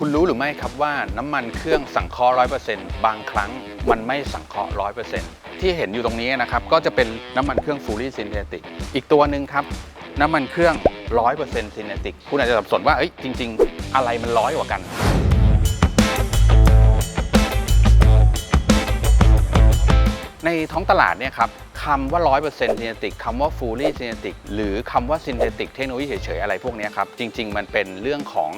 คุณรู้หรือไม่ครับว่าน้ำมันเครื่องสังเคราะห์ร้อยเปอร์เซ็นต์บางครั้งมันไม่สังเคราะห์ร้อยเปอร์เซ็นต์ที่เห็นอยู่ตรงนี้นะครับก็จะเป็นน้ำมันเครื่องฟูลี่ซินเทติกอีกตัวหนึ่งครับ น้ำมันเครื่องร้อยเปอร์เซ็นต์ซินเทติกคุณอาจจะสับสนว่าเอ้ยจริง ๆ อะไรมันร้อยกว่ากัน ในท้องตลาดเนี่ยครับคำว่า 100%ซินเทติกคำว่า fully synthetic หรือคำว่า synthetic เทคโนโลยีเฉยๆอะไรพวกนี้ครับ จริง ๆ มันเป็นเรื่องของ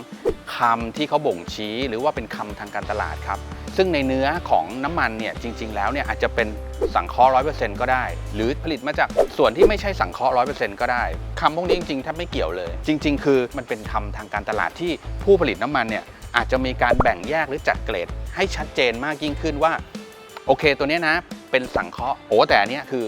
คำที่เขาบ่งชี้ หรือว่าเป็นคำทางการตลาดครับ ซึ่งในเนื้อของน้ำมันเนี่ยจริง ๆ แล้วเนี่ยอาจจะเป็นสังเคราะห์100%ก็ได้ หรือผลิตมาจากส่วนที่ไม่ใช่สังเคราะห์100%ก็ได้คำพวกนี้จริงๆแทบไม่เกี่ยวเลย จริง ๆ คือมันเป็นคำทางการตลาดที่ผู้ผลิตน้ำมันเนี่ยอาจจะมีการแบ่งแยกหรือจัดเกรดให้ชัดเจนมากยิ่งขึ้นว่า โอเคตัวนี้นะ เป็นสังเคราะห์โอ้แต่อันเนี้ยคือ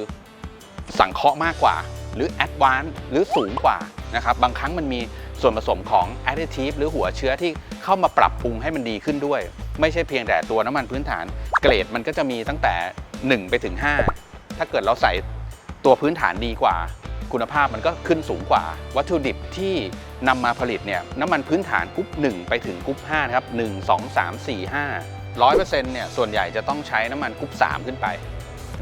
สังเคราะห์มากกว่า หรือแอดวานซ์หรือสูงกว่านะครับบางครั้งมันมีส่วนผสมของแอดดิทีฟหรือหัวเชื้อที่เข้ามาปรับปรุงให้มันดีขึ้นด้วย ไม่ใช่เพียงแต่ตัวน้ำมันพื้นฐาน เกรดมันก็จะมีตั้งแต่ 1 ไปถึง 5 ถ้าเกิดเราใส่ตัวพื้นฐานดีกว่า คุณภาพมันก็ขึ้นสูงกว่า วัตถุดิบที่นำมาผลิตเนี่ยน้ำมันพื้นฐานกรุ๊ป1ไปถึงกรุ๊ป5นะครับ1 2 3 4 5 ร้อยเปอร์เซ็นต์เนี่ยส่วนใหญ่จะต้องใช้น้ำมันกรุ๊ป3 ขึ้นไป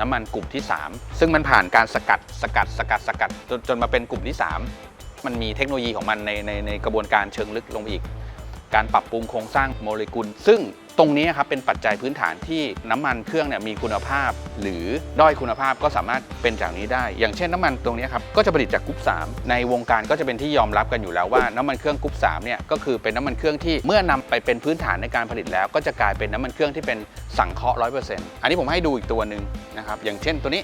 น้ำมันกลุ่มที่ 3 ซึ่งมันผ่านการสกัดสกัดสกัดสกัดจนจนมาเป็นกลุ่มที่ 3 มันมีเทคโนโลยีของมันในในในกระบวนการเชิงลึกลงไปอีก การปรับปรุงโครงสร้างโมเลกุล ซึ่งตรงนี้ครับเป็นปัจจัยพื้นฐานที่น้ำมันเครื่องเนี่ยมีคุณภาพ หรือด้อยคุณภาพก็สามารถเป็นจากนี้ได้ อย่างเช่นน้ำมันตรงนี้ครับก็จะผลิตจากกรุ๊ป3ในวงการก็จะเป็นที่ยอมรับกันอยู่แล้วว่าน้ำมันเครื่องกรุ๊ป3เนี่ยก็คือเป็นน้ำมันเครื่องที่เมื่อนำไปเป็นพื้นฐานในการผลิตแล้ว ก็จะกลายเป็นน้ำมันเครื่องที่เป็นสังเคราะห์ร้อยเปอร์เซ็นต์อันนี้ผมให้ดูอีกตัวหนึ่งนะครับอย่างเช่นตัวนี้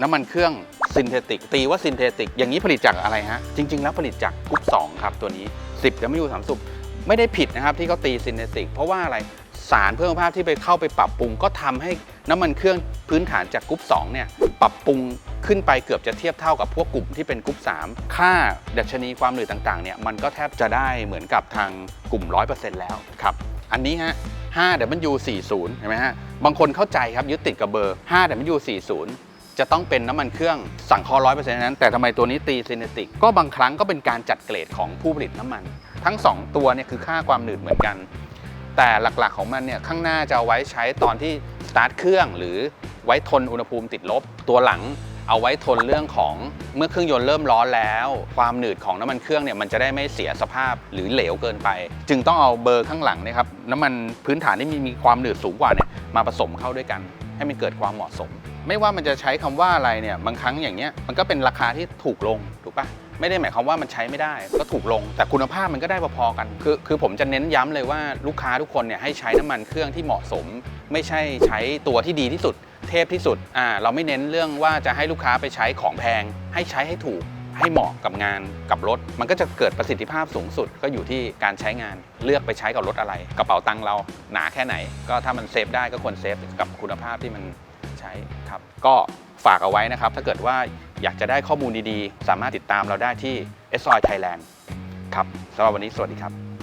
น้ำมันเครื่องซินเทติกตีว่าซินเทติกอย่างนี้ผลิตจากอะไรฮะจริง ๆ แล้วผลิตจากกรุ๊ป2ครับตัวนี้ 10จะไม่อยู่สามสุบไม่ได้ผิดนะครับที่เขาตีซินเทติก เพราะว่าอะไรสารเพิ่มคุณภาพที่ไปเข้าไปปรับปรุง ก็ทำให้น้ำมันเครื่องพื้นฐานจากกรุ๊ป2เนี่ยปรับปรุงขึ้นไปเกือบจะเทียบเท่ากับพวกกลุ่มที่เป็นกรุ๊ป3 ค่าดัชนีความหนืดต่างๆเนี่ยมันก็แทบจะได้เหมือนกับทางกลุ่ม 100%แล้วครับอันนี้ฮะ 5W40 เห็นไหมฮะบางคนเข้าใจครับยึดติดกับเบอร์ 5W40 จะต้องเป็นน้ำมันเครื่องสังเคราะห์ร้อยเปอร์เซ็นต์นั้น แต่ทำไมตัวนี้ตีซินเนติกก็บางครั้งก็เป็นการจัดเกรดของผู้ผลิตน้ำมัน ทั้ง 2 ตัวเนี่ยคือค่าความหนืดเหมือนกัน แต่หลักๆของมันเนี่ยข้างหน้าจะเอาไว้ใช้ตอนที่สตาร์ทเครื่อง หรือไว้ทนอุณหภูมิติดลบ ตัวหลังเอาไว้ทนเรื่องของเมื่อเครื่องยนต์เริ่มร้อนแล้ว ความหนืดของน้ำมันเครื่องเนี่ยมันจะได้ไม่เสียสภาพหรือเหลวเกินไป จึงต้องเอาเบอร์ข้างหลังเนะครับน้ำมันพื้นฐานที่มีมีความหนืดสูงกว่าเนี่ยมาผสมเข้าด้วยกัน ให้มันเกิดความเหมาะสม ไม่ว่ามันจะใช้คำว่าอะไรเนี่ยบางครั้งอย่างเงี้ยมันก็เป็นราคาที่ถูกลงถูกปะไม่ได้หมายความว่ามันใช้ไม่ได้ก็ถูกลง แต่คุณภาพมันก็ได้พอๆกัน คือคือผมจะเน้นย้ำเลยว่าลูกค้าทุกคนเนี่ยให้ใช้น้ำมันเครื่องที่เหมาะสม ไม่ใช่ใช้ตัวที่ดีที่สุด เทพที่สุดอ่าเราไม่เน้นเรื่องว่าจะให้ลูกค้าไปใช้ของแพง ให้ใช้ให้ถูกให้เหมาะกับงานกับรถ มันก็จะเกิดประสิทธิภาพสูงสุดก็อยู่ที่การใช้งานเลือกไปใช้กับรถอะไร กระเป๋าตังค์เราหนาแค่ไหน ก็ถ้ามันเซฟได้ก็ควรเซฟกับคุณภาพที่มัน ช้ครับก็ฝากเอาไว้นะครับ ถ้าเกิดว่าอยากจะได้ข้อมูลดีๆ สามารถติดตามเราได้ที่ s o i Thailand ครับสำหรับวันนี้สวัสดีครับ